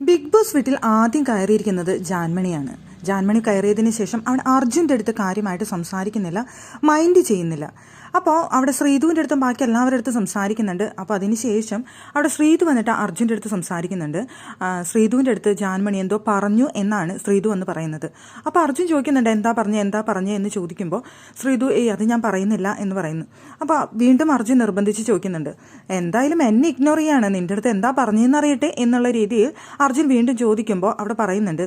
Big boss വീട്ടിൽ ആദ്യം കയറിയിരിക്കുന്നത് ജാൻമണിയാണ്. ജാൻമണി കയറിയതിന് ശേഷം അവൻ അർജുന്റെ അടുത്ത് കാര്യമായിട്ട് സംസാരിക്കുന്നില്ല മൈൻഡ് ചെയ്യുന്നില്ല. അപ്പോൾ അവിടെ ശ്രീധുവിന്റെ അടുത്തും ബാക്കി എല്ലാവരുടെ അടുത്ത് സംസാരിക്കുന്നുണ്ട്. അപ്പോൾ അതിന് ശേഷം അവിടെ ശ്രീധു വന്നിട്ട് അർജുന്റെ അടുത്ത് സംസാരിക്കുന്നുണ്ട്. ശ്രീധുവിന്റെ അടുത്ത് ജാൻമണി എന്തോ പറഞ്ഞു എന്നാണ് ശ്രീധു എന്ന് പറയുന്നത്. അപ്പോൾ അർജുൻ ചോദിക്കുന്നുണ്ട് എന്താ പറഞ്ഞു എന്താ പറഞ്ഞു? എന്ന് ചോദിക്കുമ്പോൾ ശ്രീധു ഏയ് അത് ഞാൻ പറയുന്നില്ല എന്ന് പറയുന്നു. അപ്പോൾ വീണ്ടും അർജുൻ നിർബന്ധിച്ച് ചോദിക്കുന്നുണ്ട് എന്തായാലും എന്നെ ഇഗ്നോർ ചെയ്യാണ്. നിന്റെ അടുത്ത് എന്താ പറഞ്ഞതെന്ന് അറിയട്ടെ എന്നുള്ള രീതിയിൽ അർജുൻ വീണ്ടും ചോദിക്കുമ്പോൾ അവിടെ പറയുന്നുണ്ട്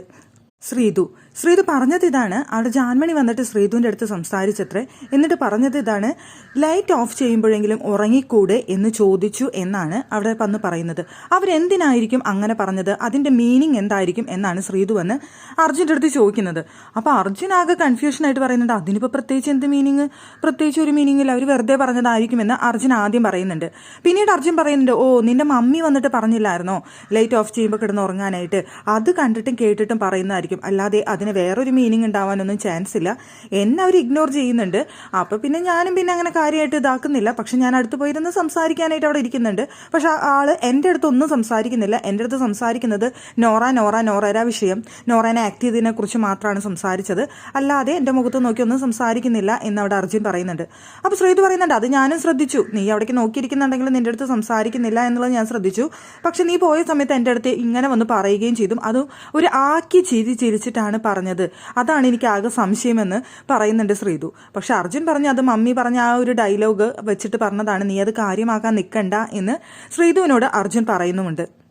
ശ്രീതു. ശ്രീതു പറഞ്ഞത് ഇതാണ്. അവിടെ ജാൻമണി വന്നിട്ട് ശ്രീതുവിന്റെ അടുത്ത് സംസാരിച്ചത്രേ. എന്നിട്ട് പറഞ്ഞത് ഇതാണ് ലൈറ്റ് ഓഫ് ചെയ്യുമ്പോഴെങ്കിലും ഉറങ്ങിക്കൂടെ എന്ന് ചോദിച്ചു എന്നാണ് അവിടെ വന്ന് പറയുന്നത്. അവരെന്തിനായിരിക്കും അങ്ങനെ പറഞ്ഞത്? അതിന്റെ മീനിങ് എന്തായിരിക്കും എന്നാണ് ശ്രീതു വന്ന് അർജുന്റെ അടുത്ത് ചോദിക്കുന്നത്. അപ്പോൾ അർജുൻ ആകെ കൺഫ്യൂഷനായിട്ട് പറയുന്നുണ്ട് അതിനിപ്പോൾ പ്രത്യേകിച്ച് എന്ത് മീനിങ് പ്രത്യേകിച്ച് ഒരു മീനിങ് ഇല്ല. അവർ വെറുതെ പറഞ്ഞതായിരിക്കുമെന്ന് അർജുൻ ആദ്യം പറയുന്നുണ്ട്. പിന്നീട് അർജുൻ പറയുന്നുണ്ട് ഓ നിന്റെ മമ്മി വന്നിട്ട് പറഞ്ഞില്ലായിരുന്നോ? ലൈറ്റ് ഓഫ് ചെയ്യുമ്പോൾ കിടന്ന് ഉറങ്ങാനായിട്ട്. അത് കണ്ടിട്ടും കേട്ടിട്ടും പറയുന്നതായിരിക്കും. അല്ലാതെ അതിന് വേറൊരു മീനിങ് ഉണ്ടാവാനൊന്നും ചാൻസ് ഇല്ല. എന്നെ അവർ ഇഗ്നോർ ചെയ്യുന്നുണ്ട്. അപ്പോൾ പിന്നെ ഞാനും പിന്നെ അങ്ങനെ കാര്യമായിട്ട് ഇതാക്കുന്നില്ല. പക്ഷെ ഞാൻ അടുത്ത് പോയിരുന്ന് സംസാരിക്കാനായിട്ട് അവിടെ ഇരിക്കുന്നുണ്ട്. പക്ഷെ ആ ആൾ എന്റെ അടുത്ത് ഒന്നും സംസാരിക്കുന്നില്ല. എന്റെ അടുത്ത് സംസാരിക്കുന്നത് നോറ നോറ നോറര വിഷയം. നോറേനെ ആക്ട് ചെയ്തതിനെ കുറിച്ച് മാത്രമാണ് സംസാരിച്ചത്. അല്ലാതെ എന്റെ മുഖത്ത് നോക്കി ഒന്നും സംസാരിക്കുന്നില്ല എന്ന് അവിടെ അർജുൻ പറയുന്നുണ്ട്. അപ്പോൾ ശ്രീത് പറയുന്നുണ്ട് അത് ഞാനും ശ്രദ്ധിച്ചു. നീ അവിടേക്ക് നോക്കിയിരിക്കുന്നുണ്ടെങ്കിൽ നിന്റെ അടുത്ത് സംസാരിക്കുന്നില്ല എന്നുള്ളത് ഞാൻ ശ്രദ്ധിച്ചു. പക്ഷെ നീ പോയ സമയത്ത് എന്റെ അടുത്ത് ഇങ്ങനെ വന്ന് പറയുകയും ചെയ്തു. അത് ഒരു ആക്കി ചിരി ചിരിച്ചിട്ടാണ് പറഞ്ഞത്. അതാണ് എനിക്ക് ആകെ സംശയമെന്ന് പറയുന്നുണ്ട് ശ്രീതു. പക്ഷെ അർജുൻ പറഞ്ഞു അത് മമ്മി പറഞ്ഞ ആ ഒരു ഡയലോഗ് വെച്ചിട്ട് പറഞ്ഞതാണ് നീ അത് കാര്യമാക്കാൻ നിൽക്കണ്ട എന്ന് ശ്രീതുവിനോട് അർജുൻ പറയുന്നുമുണ്ട്.